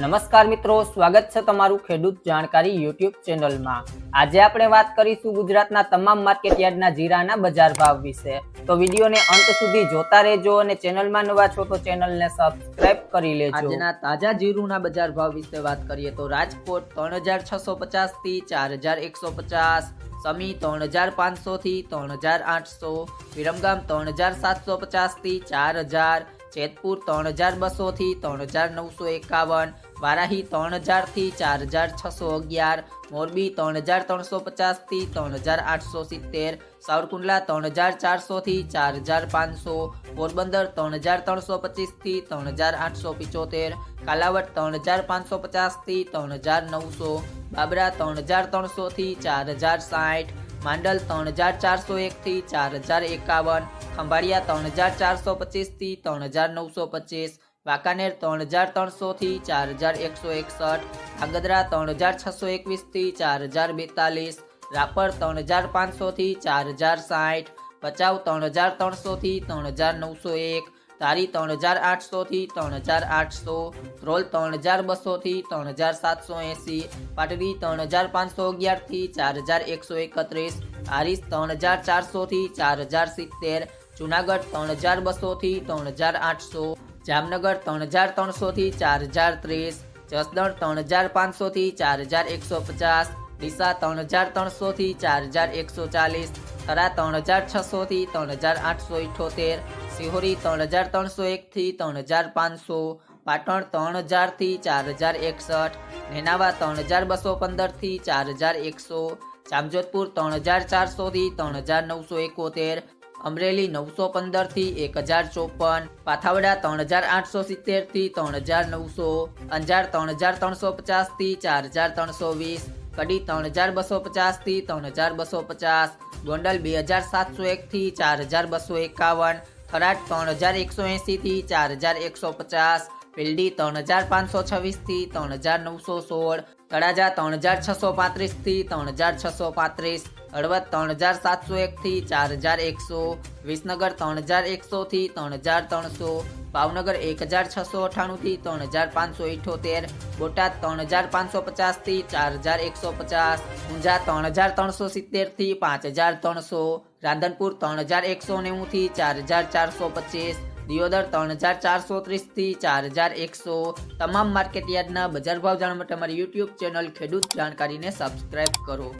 નમસ્કાર મિત્રો, સ્વાગત છે તમારું ખેડૂત જાણકારી યુટ્યુબ ચેનલમાં. આજે આપણે વાત કરીશું ગુજરાતના તમામ માર્કેટયાર્ડના જીરાના બજાર ભાવ વિશે. તો વિડીયોને અંત સુધી જોતા રહેજો અને ચેનલમાં નવા છો તો ચેનલને સબસ્ક્રાઇબ કરી લેજો. આજના તાજા જીરુના બજાર ભાવ વિશે વાત કરીએ તો રાજકોટ ત્રણ હજાર છસો પચાસથી ચાર હજાર એકસો પચાસ, સમી ત્રણ હજાર પાંચસો થી ત્રણ હજાર આઠસો, વિરમગામ ત્રણ હજાર સાતસો પચાસથી ચાર હજાર જેતપુર ત્રણ હજાર બસો થી ત્રણ હજાર નવસો એકાવન, વારાહી ત્રણ હજારથી ચાર હજાર છસો અગિયાર, મોરબી ત્રણ હજાર ત્રણસો પચાસથી ત્રણ હજાર આઠસો સિત્તેર, સાવરકુંડલા ત્રણ હજાર ચારસો થી ચાર હજાર પાંચસો, પોરબંદર ત્રણ હજાર ત્રણસો પચીસથી ત્રણ હજાર આઠસો પિચોતેર, કાલાવટ ત્રણ હજાર પાંચસો પચાસથી ત્રણ હજાર નવસો, બાબરા ત્રણ હજાર ત્રણસો થી ચાર હજાર સાઠ માંડલ ત્રણ હજાર ચારસો એક થી ચાર હજાર એકાવન, ખંભાળિયા ત્રણ હજાર ચારસો પચીસથી ત્રણ હજાર નવસો પચીસ, વાંકાનેર ત્રણ હજાર ત્રણસો થી ચાર હજાર એકસો એકસઠ, આગદરા ત્રણ હજાર છસો એકવીસથી ચાર હજાર બેતાલીસ, રાપર ત્રણ હજાર પાંચસો થી ચાર હજાર સાઠ, ભચાઉ ત્રણ હજાર ત્રણસો થી ત્રણ હજાર નવસો એક ધારી ત્રણ હજાર આઠસો થી ત્રણ હજાર આઠસો ધ્રોલ ત્રણ હજાર બસો થી ત્રણ હજાર સાતસો એંસી પાટડી ત્રણ હજાર પાંચસો અગિયારથી ચાર હજાર એકસો એકત્રીસ હારીસ ત્રણ હજાર ચારસો થી ચાર હજાર સિત્તેર જુનાગઢ ત્રણ હજાર બસો થી ત્રણ હજાર આઠસો જામનગર ત્રણ હજાર ત્રણસો થી ચાર હજાર ત્રીસ જસદણ ત્રણ હજાર પાંચસો થી ચાર હજાર એકસો પચાસ ડીસા ત્રણ હજાર ત્રણસો થી ચાર હજાર એકસો ચાલીસ થરા ત્રણ હજાર છસો થી ત્રણ હજાર આઠસો ઇઠોતેર સિહોરી ત્રણ હજાર ત્રણસો એક થી ત્રણ હજાર પાંચસો પાટણ ત્રણ હજારથી ચાર હજાર એકસઠ નેનાવા ત્રણ હજાર બસો પંદરથી ચાર હજાર એકસો જામજોધપુર ત્રણ હજાર ચારસો થી ત્રણ હજાર નવસો એકોતેર અમરેલી નવસો પંદરથી એક હજાર ચોપન પાથાવડા ત્રણ હજાર આઠસો સિત્તેરથી ત્રણ હજાર નવસો અંજાર ત્રણ હજાર ત્રણસો પચાસથી ચાર હજાર ત્રણસો વીસ કડી ત્રણ હજાર બસો પચાસથી ત્રણ હજાર બસો પચાસ ગોંડલ બે હજાર સાતસો એક થી ચાર હજાર બસો એકાવન થરાદ ત્રણ હજાર એકસો એંસી થી ચાર હજાર એકસો પચાસ પીલડી ત્રણ હજાર પાંચસો છવ્વીસથી ત્રણ હજાર નવસો સોળ તળાજા ત્રણ હજાર છસો પાંત્રીસથી ત્રણ હજાર છસો પાંત્રીસ હળવદ ત્રણ હજાર સાતસો એક થી ચાર હજાર એકસો વિસનગર ત્રણ હજાર એકસો થી ત્રણ હજાર ત્રણસો ભાવનગર એક હજાર છસો અઠ્ઠાણું થી ત્રણ હજાર પાંચસો ઇઠોતેર બોટાદ ત્રણ હજાર પાંચસો પચાસથી ચાર હજાર એકસો પચાસ ઊંઝા ત્રણ હજાર ત્રણસો સિત્તેરથી પાંચ હજાર ત્રણસો રાધનપુર ત્રણ હજાર એકસો નેવું થી ચાર હજાર ચારસો પચીસ, દિયોદર ત્રણ હજાર ચારસો ત્રીસથી ચાર હજાર એકસો. તમામ માર્કેટ યાર્ડના બજાર ભાવ જાણવા માટે અમારી યુટ્યુબ ચેનલ ખેડૂત જાણકારીને સબસ્ક્રાઇબ કરો.